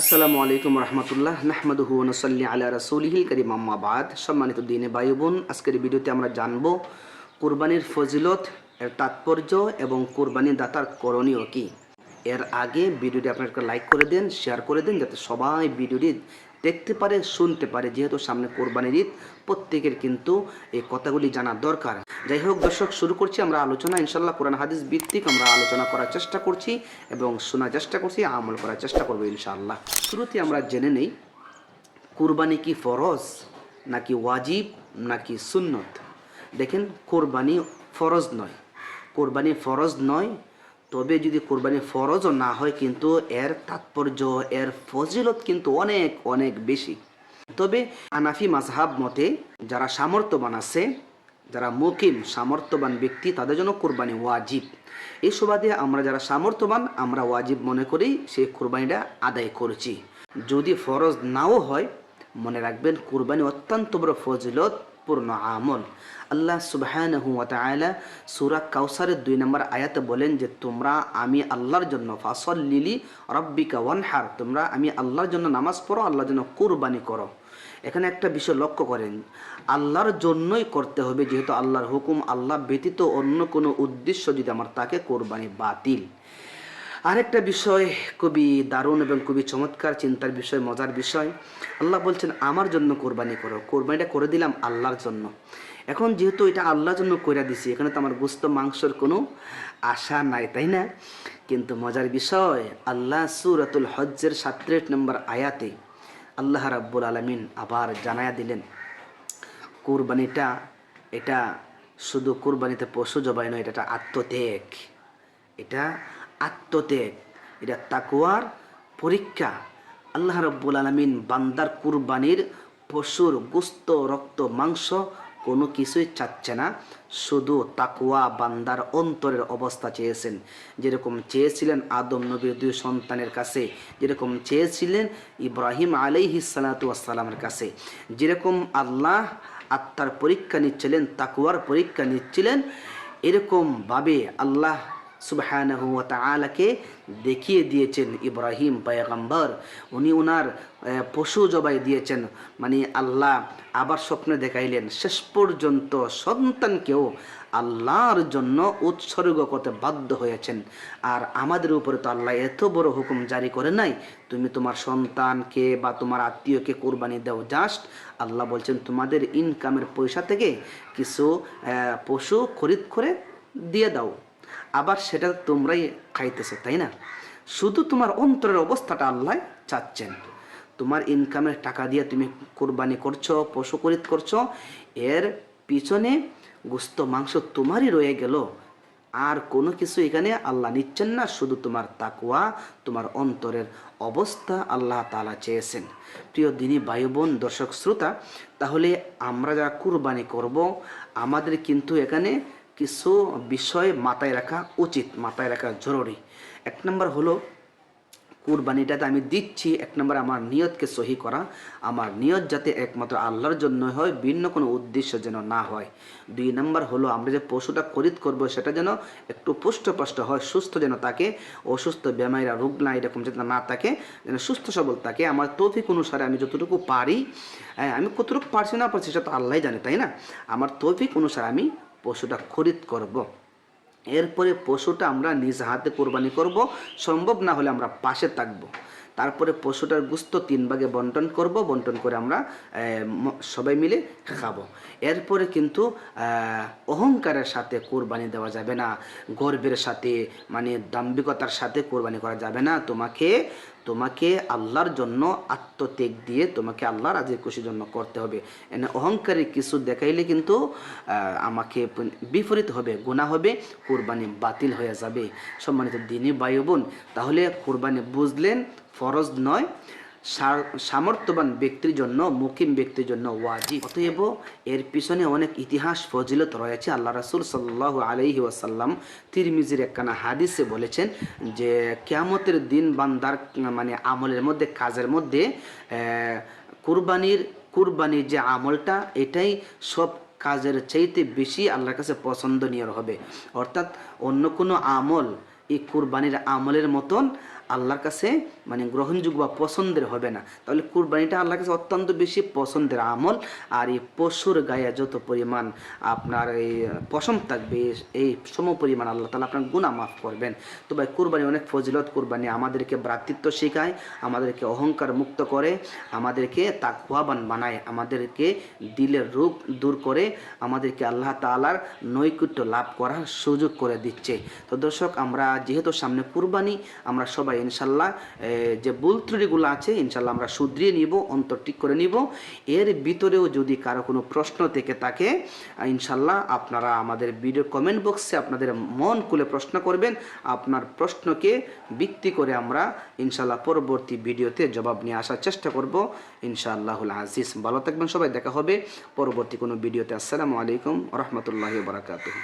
আসসালামু আলাইকুম রহমতুল্লাহ, নাহমাদুহু নসল্লি আলা রসুলহিল করিম আম্মাবাদ সম্মানিত দিনে বায়ু বোন আজকের ভিডিওতে আমরা জানব কোরবানির ফজিলত, এর তাৎপর্য এবং কুরবানি দাতার করণীয় কি। এর আগে ভিডিওটি আপনার লাইক করে দেন, শেয়ার করে দেন, যাতে সবাই ভিডিওটি দেখতে পারে, শুনতে পারে। যেহেতু সামনে কোরবানির ঈদ, প্রত্যেকের কিন্তু এই কথাগুলি জানা দরকার। যাই হোক দর্শক, শুরু করছি আমরা আলোচনা। ইনশাল্লাহ কোরআন হাদিস ভিত্তিক আমরা আলোচনা করার চেষ্টা করছি এবং শোনার চেষ্টা করছি, আমল করার চেষ্টা করব ইনশাআল্লাহ। শুরুতে আমরা জেনে নেই, কুরবানি কি ফরজ, নাকি ওয়াজিব, নাকি সুন্নত? দেখেন, কোরবানি ফরজ নয়। কোরবানি ফরজ নয় তবে যদি কোরবানি ফরজও না হয় কিন্তু এর তাৎপর্য, এর ফজিলত কিন্তু অনেক অনেক বেশি। তবে আনাফি মাজহাব মতে যারা সামর্থ্যবান আছে, যারা মুকিম, সামর্থ্যবান ব্যক্তি, তাদের জন্য কোরবানি ওয়াজিব। এই সুবাদে আমরা যারা সামর্থ্যবান, আমরা ওয়াজিব মনে করি সেই কোরবানিটা আদায় করছি। যদি ফরজ নাও হয়, মনে রাখবেন কোরবানি অত্যন্ত বড় ফজিলত। পূর্ণ আমল। আল্লাহ সুবহানাহু ওয়া তাআলা সূরা কাউসারের দুই নম্বর আয়াতে বলেন যে, তোমরা আমি আল্লাহর জন্য ফাসল্লিলি রব্বিকা ওয়ানহার তোমরা আমি আল্লাহর জন্য নামাজ পড়ো, আল্লাহর জন্য কুরবানি করো এখানে একটা বিষয় লক্ষ্য করেন, আল্লাহর জন্যই করতে হবে যেহেতু আল্লাহর হুকুম, আল্লাহ ব্যতীত অন্য কোনো উদ্দেশ্য যদি আমার তাকে কোরবানি বাতিল। আরেকটা বিষয় খুবই দারুণ এবং খুবই চমৎকার, চিন্তার বিষয়, মজার বিষয়। আল্লাহ বলছেন, আমার জন্য কোরবানি করো। কোরবানিটা করে দিলাম আল্লাহর জন্য। এখন যেহেতু এটা আল্লাহর জন্য করে দিছি, এখানে তো আমার গোস্ত, মাংসর কোনো আশা নাই, তাই না? কিন্তু মজার বিষয়, আল্লাহ সুরাতুল হজ্জের সাতত্রিশ নম্বর আয়াতে আল্লাহ রাব্বুল আলমিন আবার জানায়া দিলেন, কোরবানিটা, এটা শুধু কোরবানিতে পশু জবাই নয়, এটা একটা আত্মত্যাগ। এটা আত্মত্যাগ এটা তাকুয়ার পরীক্ষা। আল্লাহ রব্বুল আলমিন বান্দার কুরবানির পশুর গুস্ত, রক্ত, মাংস কোনো কিছুই চাচ্ছে না। শুধু তাকুয়া বান্দার অন্তরের অবস্থা চেয়েছেন। যেরকম চেয়েছিলেন আদম নবীর দুই সন্তানের কাছে, যেরকম চেয়েছিলেন ইব্রাহিম আলাইহি সালাতামের কাছে, যেরকম আল্লাহ আত্মার পরীক্ষা নিচ্ছিলেন তাকুয়ার পরীক্ষা নিচ্ছিলেন, এরকমভাবে আল্লাহ সুবহানাহু ওয়া তাআলাকে দেখিয়ে দিয়েছেন ইব্রাহিম পয়গম্বর। উনি ওনার পশু জবাই দিয়েছেন। মানে আল্লাহ আবার স্বপ্নে দেখাইলেন, শেষ পর্যন্ত সন্তানকেও আল্লাহর জন্য উৎসর্গ করতে বাধ্য হয়েছেন। আর আমাদের উপরে তো আল্লাহ এত বড় হুকুম জারি করে নাই, তুমি তোমার সন্তানকে বা তোমার আত্মীয়কে কোরবানি দাও, জাস্ট আল্লাহ বলছেন তোমাদের ইনকামের পয়সা থেকে কিছু পশু খরিদ করে দিয়ে দাও। আবার সেটা তোমরাই খাইতেছো, তাই না? শুধু তোমার অন্তরের অবস্থাটা আল্লাহ চাচ্ছেন। তোমার ইনকামের টাকা দিয়ে তুমি কোরবানি করছ, পশু খরিদ করছ, এর পিছনে গুস্ত মাংস তোমারই রয়ে গেল। আর কোনো কিছু এখানে আল্লাহ নিচ্ছেন না, শুধু তোমার তাকুয়া তোমার অন্তরের অবস্থা আল্লাহ তালা চেয়েছেন। প্রিয় দিনী বায়ু বোন দর্শক, শ্রোতা, তাহলে আমরা যারা কুরবানি করব, আমাদের কিন্তু এখানে কিছু বিষয় মাথায় রাখা উচিত মাথায় রাখা জরুরি। এক নম্বর হলো কুরবানিটাতে আমি দিচ্ছি এক নম্বর আমার নিয়তকে সহি করা আমার নিয়ত যাতে একমাত্র আল্লাহর জন্য হয় ভিন্ন কোনো উদ্দেশ্য যেন না হয়। দুই নম্বর হলো আমরা যে পশুটা খরিদ করব সেটা যেন একটু পুষ্টপষ্ট হয় সুস্থ যেন তাকে অসুস্থ বেমাইরা রোগ না এরকম যেন না থাকে যেন সুস্থ সবল থাকে। আমার তৌফিক অনুসারে আমি যতটুকু পারি হ্যাঁ, আমি কতটুকু পারছি না পারছি সেটা তো আল্লাহ জানে তাই না? আমার তৌফিক অনুসারে আমি পশুটা খরিদ করব। এরপরে পশুটা আমরা নিজ হাতে কোরবানি করব। সম্ভব না হলে আমরা পাশে থাকব। তারপরে পশুটার গুস্ত তিন ভাগে বন্টন করব। বন্টন করে আমরা সবাই মিলে খাব। এরপরে কিন্তু অহংকারের সাথে কোরবানি দেওয়া যাবে না। গর্বের সাথে মানে দাম্ভিকতার সাথে কোরবানি করা যাবে না। তোমাকে তোমাকে আল্লাহর জন্য আত্মত্যাগ দিয়ে তোমাকে আল্লাহর রাজের খুশির জন্য করতে হবে। এনে অহংকারী কিছু দেখাইলে কিন্তু আমাকে বিপরীত হবে গুণা হবে, কোরবানি বাতিল হয়ে যাবে। সম্মানিত দিনী বায়ু বোন, তাহলে কোরবানি বুঝলেন ফরজ নয়। সামর্থ্যবান ব্যক্তির জন্য, মুকিম ব্যক্তির জন্য ওয়াজিব। অতএব এর পিছনে অনেক ইতিহাস, ফজিলত রয়েছে। আল্লাহ রাসুল সাল্লাহ আলহি ওয়াসাল্লাম তিরমিজির একখানা হাদিসে বলেছেন যে, কেয়ামতের দিন বান্দার মানে আমলের মধ্যে, কাজের মধ্যে কুরবানির কুরবানির যে আমলটা, এটাই সব কাজের চাইতে বেশি আল্লাহর কাছে পছন্দনীয় হবে। অর্থাৎ অন্য কোনো আমল এই কুরবানির আমলের মতন আল্লাহর কাছে মানে গ্রহণযোগ্য বা পছন্দের হবে না। তাহলে কুরবানিটা আল্লাহর কাছে অত্যন্ত বেশি পছন্দের আমল। আর এই পশুর গায়ে যত পরিমাণ আপনার এই পশম থাকবে, এই সম পরিমাণ আল্লাহ তালা আপনার গুণা মাফ করবেন। তো ভাই, কুরবানি অনেক ফজিলত, কুরবানি আমাদেরকে ভ্রাতৃত্ব শেখায়, আমাদেরকে অহংকার মুক্ত করে, আমাদেরকে তা তাকুয়াবান বানায়, আমাদেরকে দিলের রূপ দূর করে, আমাদেরকে আল্লাহ তালার নৈকুট্য লাভ করার সুযোগ করে দিচ্ছে। তো দর্শক, আমরা যেহেতু সামনে কুরবানি, আমরা সবাই ইনশাল্লাহ যে ভুল ত্রুটিগুলো আছে, ইনশাল্লাহ আমরা শুধরিয়ে নিব, অন্তর ঠিক করে নিব। এর ভিতরেও যদি কারও কোনো প্রশ্ন থেকে থাকে, ইনশাল্লাহ আপনারা আমাদের ভিডিও কমেন্ট বক্সে আপনাদের মন খুলে প্রশ্ন করবেন। আপনার প্রশ্নকে ভিত্তি করে আমরা ইনশাল্লাহ পরবর্তী ভিডিওতে জবাব নিয়ে আসার চেষ্টা করব। ইনশাআল্লাহুল আজিজ। ভালো থাকবেন সবাই, দেখা হবে পরবর্তী কোনো ভিডিওতে। আসসালামু আলাইকুম রহমতুল্লাহ বারাকাতুহ।